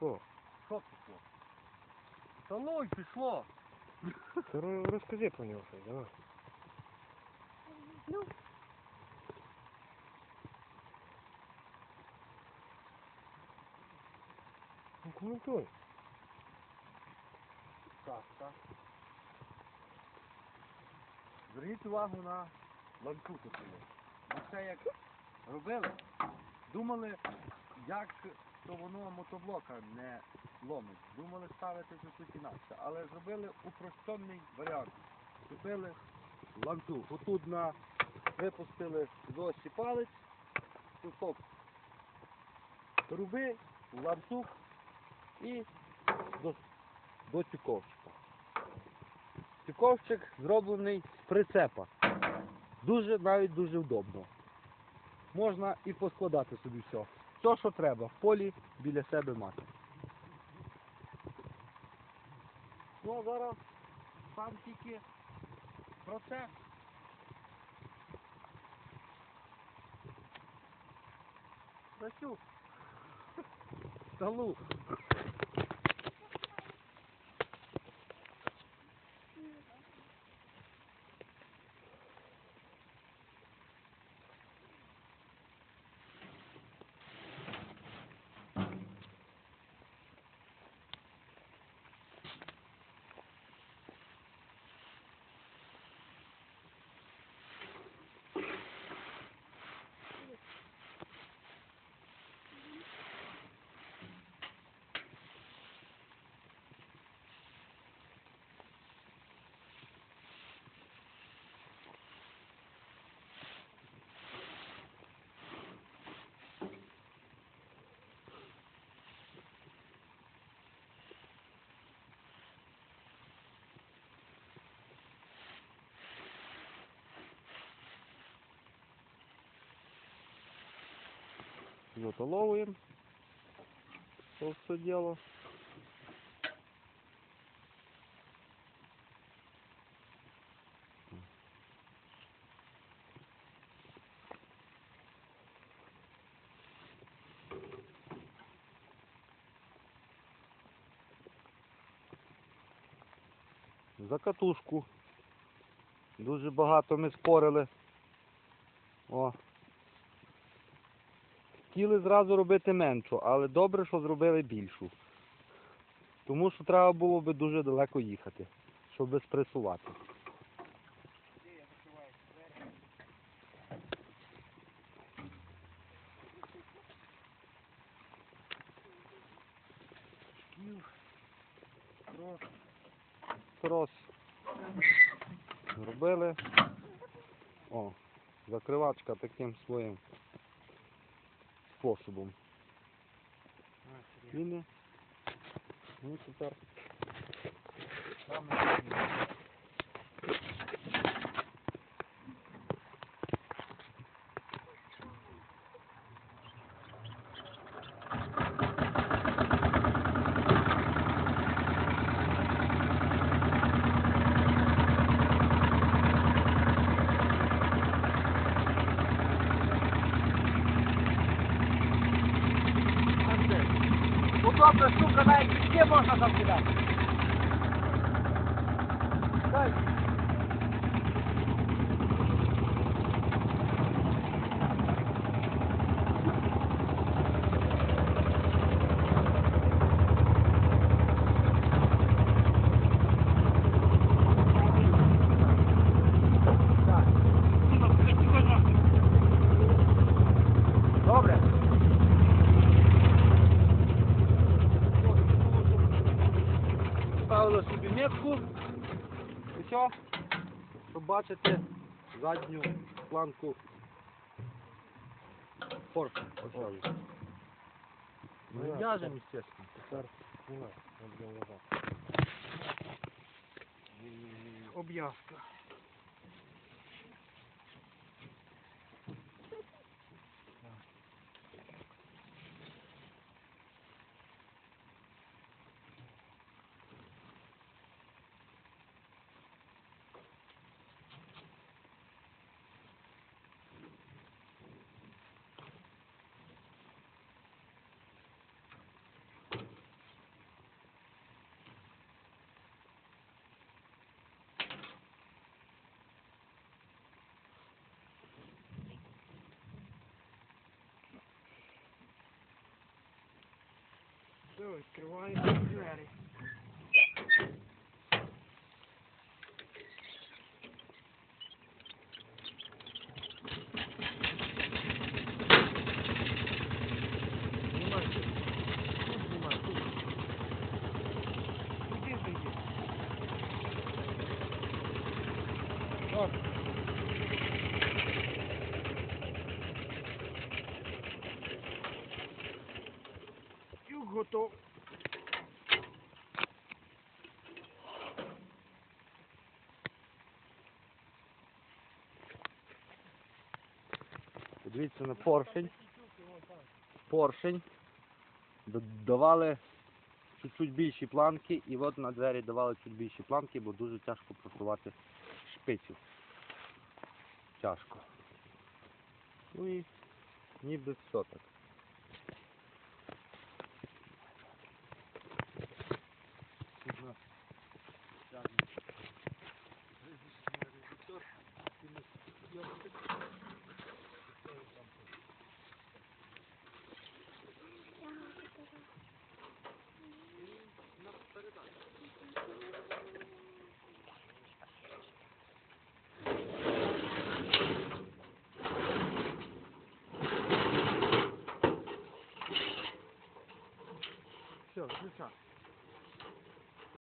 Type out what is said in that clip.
Що? Що пішло? Та ну й пішло. Ти ро- розкажи про нього щось, давай. Ну, Ну, коментуй. Так, так. Зверніть увагу на ланцюг тут. Ми це як робили, думали, як то воно мотоблока не ломить. Думали ставити тут інакше, але зробили упрощений варіант. Купили ланцюг. Отут на випустили з осі палець, кусок труби, ланцюг і до, до тюковчика. Тюковчик зроблений з прицепа. Дуже навіть дуже вдобно. Можна і поскладати собі все. Все, що треба, в полі біля себе мати. Ну а зараз сам тільки процес. Настюк. Столу. Затоловуємо. То все діло. За катушку. Дуже багато ми спорили. О. Хотіли зразу робити меншу, але добре, що зробили більшу. Тому що треба було би дуже далеко їхати, щоб спресувати. Трос зробили. О, закривачка таким своїм способом. Він ну тепер Удобна штука, навіть пішки можна закидати. Дай. Ставили собі метку і все, щоб бачити задню планку. Форшу. Ми Ну, в'яжемо, звісно. тепер do it. Get away from you, Eddie. Thank you. Готов. Подивіться на поршень. Поршень. Давали чуть-чуть більші планки, і от на двері давали чуть більші планки, бо дуже тяжко просувати шпицю. Тяжко. Ну і ніби все Все, включай.